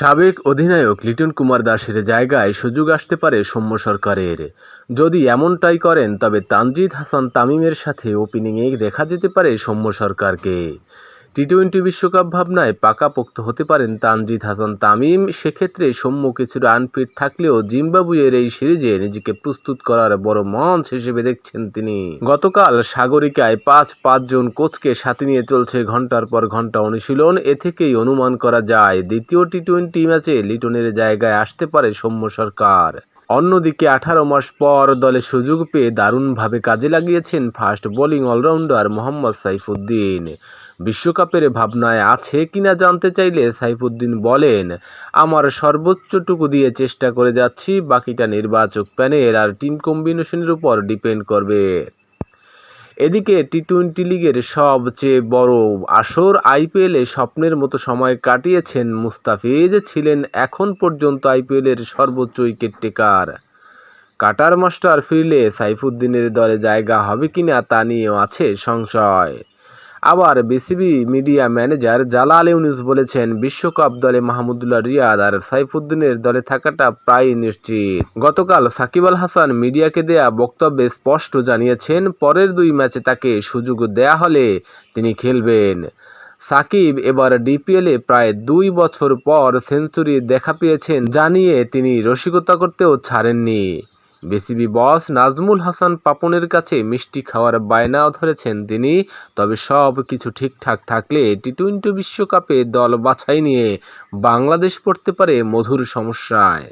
সাবেক অধিনায়ক লিটন কুমার দাসের জায়গায় সুযোগ আসতে পারে সৌম্য সরকারের। যদি এমনটাই করেন, তবে তানজিদ হাসান তামিমের সাথে ওপেনিংয়ে দেখা যেতে পারে সৌম্য সরকারকে। টি টোয়েন্টি বিশ্বকাপ ভাবনায় পাকাপোক্ত হতে পারেন তানজিদ হাসান তামিম। সেক্ষেত্রে সৌম্য কিছুটা আনফিট থাকলেও জিম্বাবুয়ের এই সিরিজে নিজেকে প্রস্তুত করার বড় মঞ্চ হিসেবে দেখছেন তিনি। গতকাল সাগরিকায় পাঁচ পাঁচজন কোচকে সাথে নিয়ে চলছে ঘণ্টার পর ঘণ্টা অনুশীলন। এ থেকেই অনুমান করা যায়, দ্বিতীয় টি টোয়েন্টি ম্যাচে লিটনের জায়গায় আসতে পারে সৌম্য সরকার। অন্যদিকে আঠারো মাস পর দলে সুযোগ পেয়ে দারুণভাবে কাজে লাগিয়েছেন fast bowling allrounder Mohammad Saifuddin. বিশ্বকাপের ভাবনায় আছে কিনা জানতে চাইলে সাইফুদ্দিন বলেন, আমার সর্বোচ্চটুকু দিয়ে চেষ্টা করে যাচ্ছি, বাকিটা নির্বাচক প্যানেল আর টিম কম্বিনেশনের উপর ডিপেন্ড করবে। এদিকে টি টোয়েন্টি লিগের সবচেয়ে বড় আসর আইপিএলে স্বপ্নের মতো সময় কাটিয়েছেন মুস্তাফিজ, ছিলেন এখন পর্যন্ত আইপিএলের সর্বোচ্চ উইকেট টেকার কাটার মাস্টার ফিরলে সাইফুদ্দিনের দলে জায়গা হবে কিনা তা নিয়েও আছে সংশয়। আবার BCB media manager Jalal Yunus বলেছেন, বিশ্বকাপ দলে মাহমুদুল্লাহ রিয়াদ আর সাইফুদ্দিনের দলে থাকাটা প্রায় নিশ্চিত। গতকাল সাকিব আল হাসান মিডিয়াকে দেয়া বক্তব্যে স্পষ্ট জানিয়েছেন, পরের দুই ম্যাচে তাকে সুযোগ দেয়া হলে তিনি খেলবেন। সাকিব এবার ডিপিএলে প্রায় দুই বছর পর সেঞ্চুরি দেখা পেয়েছেন, জানিয়ে তিনি রসিকতা করতেও ছাড়েননি। বিসিবি বস নাজমুল হাসান পাপনের কাছে মিষ্টি খাওয়ার বায়নাও ধরেছেন তিনি, তবে সব কিছু ঠিকঠাক থাকলে টি টোয়েন্টি বিশ্বকাপে দল বাছাই নিয়ে বাংলাদেশ পড়তে পারে মধুর সমস্যায়।